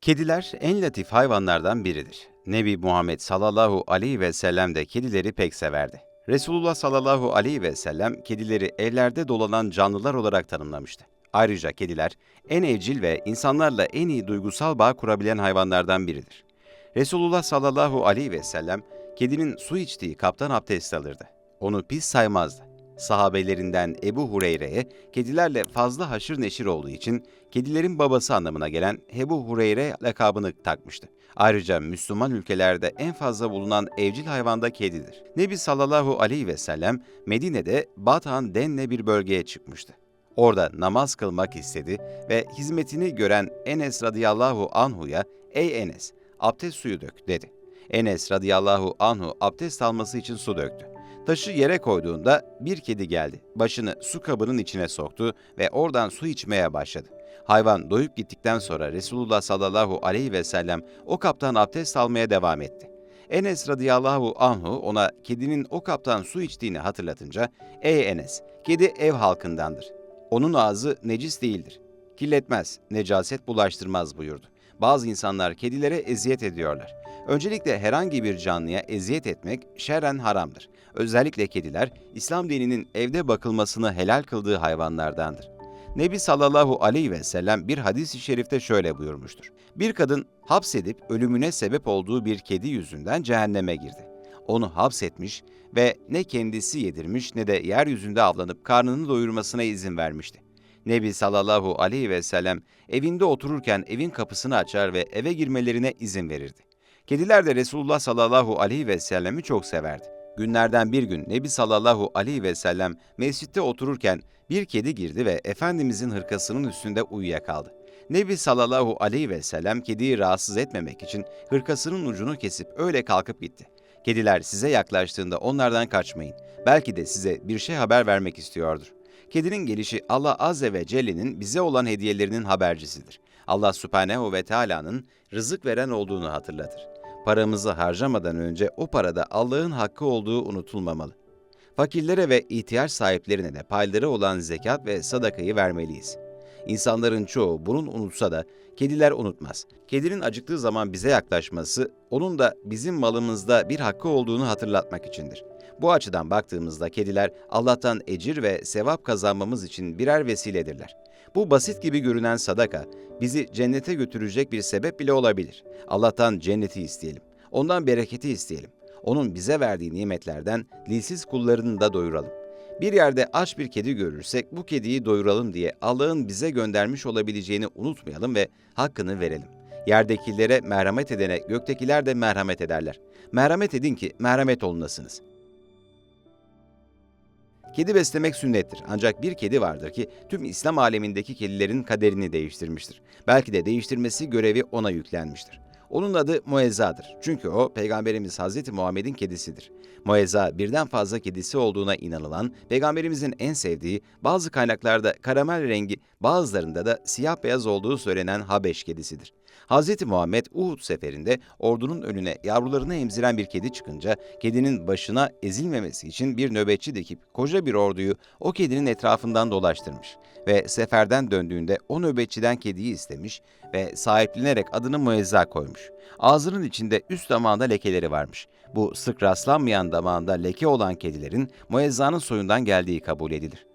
Kediler en latif hayvanlardan biridir. Nebi Muhammed sallallahu aleyhi ve sellem de kedileri pek severdi. Resulullah sallallahu aleyhi ve sellem kedileri evlerde dolanan canlılar olarak tanımlamıştı. Ayrıca kediler en evcil ve insanlarla en iyi duygusal bağ kurabilen hayvanlardan biridir. Resulullah sallallahu aleyhi ve sellem kedinin su içtiği kaptan abdest alırdı. Onu pis saymazdı. Sahabelerinden Ebu Hureyre'ye kedilerle fazla haşır neşir olduğu için kedilerin babası anlamına gelen Ebu Hureyre lakabını takmıştı. Ayrıca Müslüman ülkelerde en fazla bulunan evcil hayvan da kedidir. Nebi sallallahu aleyhi ve sellem Medine'de Bathan denle bir bölgeye çıkmıştı. Orada namaz kılmak istedi ve hizmetini gören Enes radıyallahu anhu'ya ''Ey Enes, abdest suyu dök.'' dedi. Enes radıyallahu anhu abdest alması için su döktü. Taşı yere koyduğunda bir kedi geldi. Başını su kabının içine soktu ve oradan su içmeye başladı. Hayvan doyup gittikten sonra Resulullah sallallahu aleyhi ve sellem o kaptan abdest almaya devam etti. Enes radıyallahu anhu ona kedinin o kaptan su içtiğini hatırlatınca, ''Ey Enes, kedi ev halkındandır. Onun ağzı necis değildir. Kirletmez, necaset bulaştırmaz.'' buyurdu. Bazı insanlar kedilere eziyet ediyorlar. Öncelikle herhangi bir canlıya eziyet etmek şerren haramdır. Özellikle kediler İslam dininin evde bakılmasını helal kıldığı hayvanlardandır. Nebi sallallahu aleyhi ve sellem bir hadis-i şerifte şöyle buyurmuştur. Bir kadın hapsedip ölümüne sebep olduğu bir kedi yüzünden cehenneme girdi. Onu hapsetmiş ve ne kendisi yedirmiş ne de yeryüzünde avlanıp karnını doyurmasına izin vermişti. Nebi sallallahu aleyhi ve sellem evinde otururken evin kapısını açar ve eve girmelerine izin verirdi. Kediler de Resulullah sallallahu aleyhi ve sellemi çok severdi. Günlerden bir gün Nebi sallallahu aleyhi ve sellem mescitte otururken bir kedi girdi ve Efendimizin hırkasının üstünde uyuyakaldı. Nebi sallallahu aleyhi ve sellem kediyi rahatsız etmemek için hırkasının ucunu kesip öyle kalkıp gitti. Kediler size yaklaştığında onlardan kaçmayın. Belki de size bir şey haber vermek istiyordur. Kedinin gelişi Allah Azze ve Celle'nin bize olan hediyelerinin habercisidir. Allah Subhanehu ve Teala'nın rızık veren olduğunu hatırlatır. Paramızı harcamadan önce o parada Allah'ın hakkı olduğu unutulmamalı. Fakirlere ve ihtiyaç sahiplerine de payları olan zekat ve sadakayı vermeliyiz. İnsanların çoğu bunun unutsa da kediler unutmaz. Kedinin acıktığı zaman bize yaklaşması, onun da bizim malımızda bir hakkı olduğunu hatırlatmak içindir. Bu açıdan baktığımızda kediler Allah'tan ecir ve sevap kazanmamız için birer vesiledirler. Bu basit gibi görünen sadaka bizi cennete götürecek bir sebep bile olabilir. Allah'tan cenneti isteyelim. Ondan bereketi isteyelim. Onun bize verdiği nimetlerden dilsiz kullarını da doyuralım. Bir yerde aç bir kedi görürsek bu kediyi doyuralım diye Allah'ın bize göndermiş olabileceğini unutmayalım ve hakkını verelim. Yerdekilere merhamet edene göktekiler de merhamet ederler. Merhamet edin ki merhamet olunasınız. Kedi beslemek sünnettir. Ancak bir kedi vardır ki tüm İslam alemindeki kedilerin kaderini değiştirmiştir. Belki de değiştirmesi görevi ona yüklenmiştir. Onun adı Muezza'dır. Çünkü o Peygamberimiz Hazreti Muhammed'in kedisidir. Muezza birden fazla kedisi olduğuna inanılan, Peygamberimizin en sevdiği, bazı kaynaklarda karamel rengi, bazılarında da siyah beyaz olduğu söylenen Habeş kedisidir. Hz. Muhammed Uhud seferinde ordunun önüne yavrularını emziren bir kedi çıkınca kedinin başına ezilmemesi için bir nöbetçi dikip koca bir orduyu o kedinin etrafından dolaştırmış ve seferden döndüğünde o nöbetçiden kediyi istemiş ve sahiplenerek adını Muezza koymuş. Ağzının içinde üst damağında lekeleri varmış. Bu sık rastlanmayan damağında leke olan kedilerin Muezza'nın soyundan geldiği kabul edilir.